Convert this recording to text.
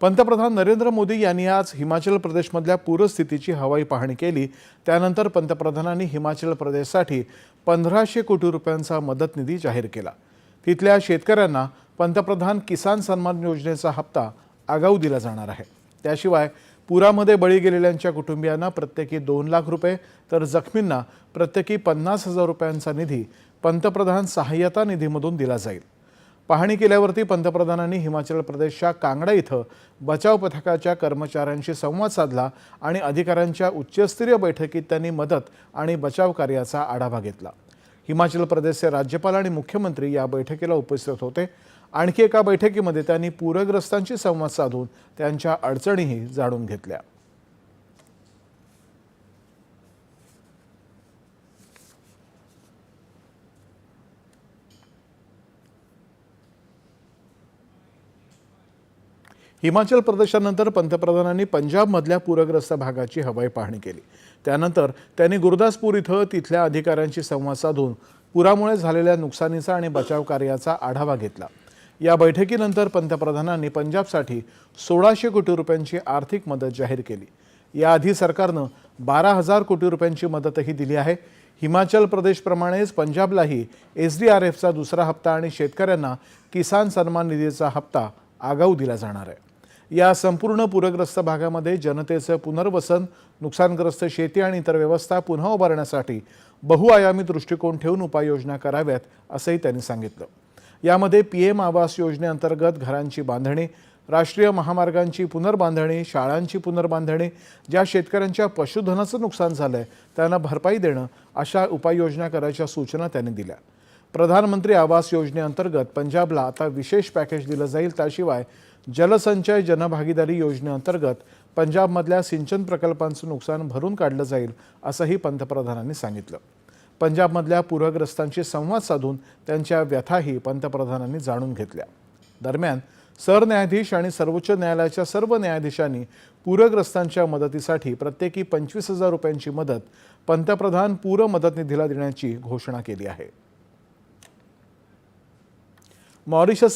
पंतप्रधान नरेंद्र मोदी यांनी आज हिमाचल प्रदेशमधल्या पूरस्थितीची हवाई पाहणी केली. त्यानंतर पंतप्रधानांनी हिमाचल प्रदेशसाठी पंधराशे कोटी रुपयांचा मदत निधी जाहीर केला. तिथल्या शेतकऱ्यांना पंतप्रधान किसान सन्मान योजनेचा हप्ता आगाऊ दिला जाणार आहे. त्याशिवाय पुरामध्ये बळी गेलेल्यांच्या कुटुंबियांना प्रत्येकी दोन लाख रुपये तर जखमींना प्रत्येकी पन्नास हजार रुपयांचा निधी पंतप्रधान सहाय्यता निधीमधून दिला जाईल. पाहणी केल्यावरती पंतप्रधानांनी हिमाचल प्रदेशच्या कांगडा इथं बचाव पथकाच्या कर्मचाऱ्यांशी संवाद साधला आणि अधिकाऱ्यांच्या उच्चस्तरीय बैठकीत त्यांनी मदत आणि बचाव कार्याचा आढावा घेतला. हिमाचल प्रदेशचे राज्यपाल आणि मुख्यमंत्री या बैठकीला उपस्थित होते. आणखी एका बैठकीमध्ये त्यांनी पूरग्रस्तांशी संवाद साधून त्यांच्या अडचणीही जाणून घेतल्या. हिमाचल प्रदेशानंतर पंतप्रधानांनी पंजाबमधल्या पूरग्रस्त भागाची हवाई पाहणी केली. त्यानंतर त्यांनी गुरुदासपूर इथं तिथल्या अधिकाऱ्यांशी संवाद साधून पुरामुळे झालेल्या नुकसानीचा आणि बचाव कार्याचा आढावा घेतला. या बैठकीनंतर पंतप्रधानांनी पंजाबसाठी सोळाशे कोटी रुपयांची आर्थिक मदत जाहीर केली. याआधी सरकारनं बारा हजार कोटी रुपयांची मदतही दिली आहे. हिमाचल प्रदेशप्रमाणेच पंजाबलाही एस डी आर एफचा दुसरा हप्ता आणि शेतकऱ्यांना किसान सन्मान निधीचा हप्ता आगाऊ दिला जाणार आहे. या संपूर्ण पूरग्रस्त भागामध्ये जनतेचं पुनर्वसन नुकसानग्रस्त शेती आणि इतर व्यवस्था पुन्हा उभारण्यासाठी बहुआयामी दृष्टिकोन ठेवून उपाययोजना कराव्यात असंही त्यांनी सांगितलं. यामध्ये पी एम आवास योजनेअंतर्गत घरांची बांधणी राष्ट्रीय महामार्गांची पुनर्बांधणी शाळांची पुनर्बांधणी ज्या शेतकऱ्यांच्या पशुधनाचं नुकसान झालं आहे त्यांना भरपाई देणं अशा उपाययोजना करायच्या सूचना त्यांनी दिल्या. प्रधानमंत्री आवास योजनेअंतर्गत पंजाबला आता विशेष पॅकेज दिलं जाईल. त्याशिवाय जलसंचय जनभागीदारी योजनेअंतर्गत पंजाबमधल्या सिंचन प्रकल्पांचं नुकसान भरून काढलं जाईल असंही पंतप्रधानांनी सांगितलं. पंजाबमधल्या पूरग्रस्तांशी संवाद साधून त्यांच्या व्यथाही पंतप्रधानांनी जाणून घेतल्या. दरम्यान सरन्यायाधीश आणि सर्वोच्च न्यायालयाच्या सर्व न्यायाधीशांनी पूरग्रस्तांच्या मदतीसाठी प्रत्येकी पंचवीस हजार रुपयांची मदत पंतप्रधान पूर मदत निधीला देण्याची घोषणा केली आहे. মরিশাস